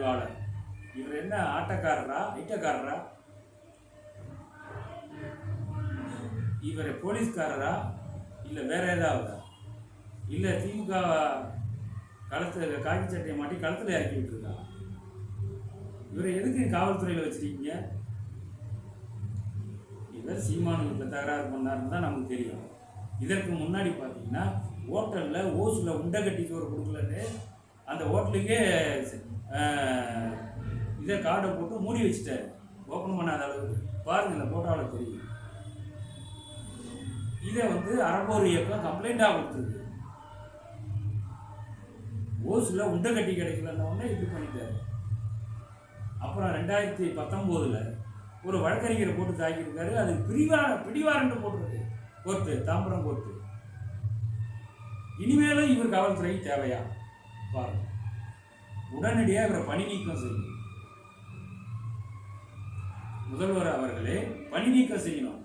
இவர் என்ன ஆட்டக்காரரா ஐட்டக்காரரா? இவர் போலீஸ்காரரா? இல்லை வேற ஏதாவது? இல்லை திமுக களத்தில் காக்கி சட்டையை மாட்டி களத்தில் இறக்கி விட்டுருக்கா? இவரை எதுக்கு காவல்துறையில் வச்சிருக்கீங்க? இவர் சீமானு வீட்டில் தகராறு பண்ணாருன்னு தான் நமக்கு தெரியும். இதற்கு முன்னாடி பார்த்தீங்கன்னா ஹோட்டலில் ஓசில் உண்டை கட்டி சோறு கொடுக்கலன்னு அந்த ஹோட்டலுக்கே இதை கார்டை போட்டு மூடி வச்சுட்டாரு. ஓப்பன் பண்ணாத அளவுக்கு. பாருங்க இந்த ஃபோட்டோவில் தெரியும் இதை வந்து அறப்போர் இயக்கம் கம்ப்ளைண்ட்டாக கொடுத்துருக்கு ஓசில் உண்டை கட்டி கிடைக்கலன்னொடனே இது இப்படி பண்ணிட்டாரு. அப்புறம் ரெண்டாயிரத்தி பத்தொம்போதில் ஒரு வழக்கறிஞரை போட்டு தாக்கியிருக்காரு. அது பிரிவா பிடிவாரண்டு போட்டிருக்கு. Court Tambaram court. இனிமேலும் இவர் காவல்துறை தேவையா? பாருங்கள் உடனடியாக இவரை பணி நீக்கம் செய்யும் முதல்வர் அவர்களே பணி நீக்கம் செய்யணும்.